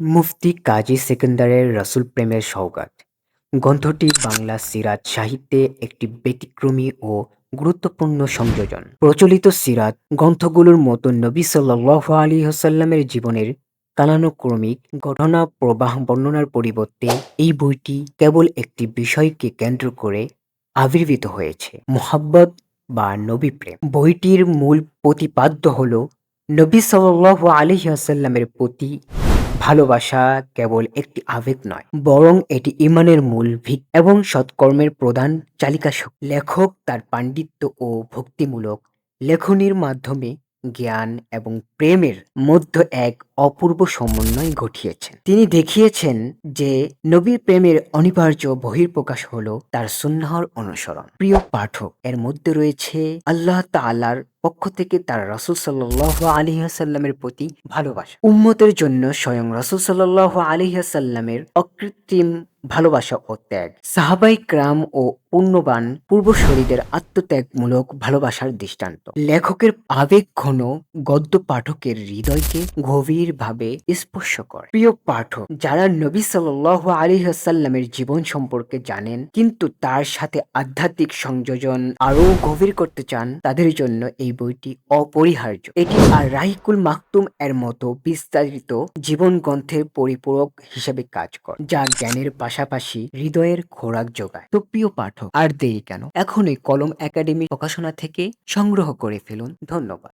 মুফতি কাজী সেকেন্দারের রসুল প্রেমের সওগাত। গ্রন্থটি বাংলা সিরাত সাহিত্যে একটি ব্যতিক্রমী ও গুরুত্বপূর্ণ সংযোজন। প্রচলিত সিরাত গ্রন্থগুলোর মতো নবী সাল্লাহ আলী হাসাল্লামের জীবনের কালানুক্রমিক ঘটনা প্রবাহ বর্ণনার পরিবর্তে এই বইটি কেবল একটি বিষয়কে কেন্দ্র করে আবির্ভূত হয়েছে, মোহাব্বত বা নবী প্রেম। বইটির মূল প্রতিপাদ্য হল, নবী সাল্লাহ আলী আসাল্লামের প্রতি ভালোবাসা কেবল একটি আবেগ নয়, বরং এটি ইমানের মূল ভিত এবং সৎকর্মের প্রধান চালিকা শক্তি। লেখক তার পাণ্ডিত্য ও ভক্তিমূলক লেখনীর মাধ্যমে জ্ঞান এবং প্রেমের মধ্য এক অপূর্ব সমন্বয় ঘটিয়েছেন। তিনি দেখিয়েছেন যে নবীর প্রেমের অনিবার্য বহির্প্রকাশ হল তার সুন্নাহর অনুসরণ। প্রিয় পাঠক, এর মধ্যে রয়েছে আল্লাহ তাআলার পক্ষ থেকে তার রাসূল সাল্লাল্লাহু আলাইহি ওয়াসাল্লামের প্রতি ভালোবাসা। উম্মতের জন্য স্বয়ং রাসূল সাল্লাল্লাহু আলাইহি ওয়াসাল্লামের অকৃত্রিম ভালোবাসা ও ত্যাগ। সাহাবাই ক্রাম ও পুণ্যবান পূর্বশরীদের আত্মত্যাগমূলক ভালোবাসার দৃষ্টান্ত। লেখকের আবেগ ঘন গদ্য পাঠকের হৃদয়কে গভীরভাবে স্পর্শ করে প্রিয় পাঠক, যারা নবী সাল্লাহ আলী আসাল্লামের জীবন সম্পর্কে জানেন, কিন্তু তার সাথে আধ্যাত্মিক সংযোজন আরও গভীর করতে চান, তাদের জন্য এই বইটি অপরিহার্য। এটি আর রাহিকুল মাকতুম এর মতো বিস্তারিত জীবন গ্রন্থের পরিপূরক হিসেবে কাজ করে, যা জ্ঞানের পাশাপাশি হৃদয়ের খোরাক যোগায়। তো প্রিয় পাঠক, আর দেরি কেন? এখনই কলম একাডেমি প্রকাশনা থেকে সংগ্রহ করে ফেলুন। ধন্যবাদ।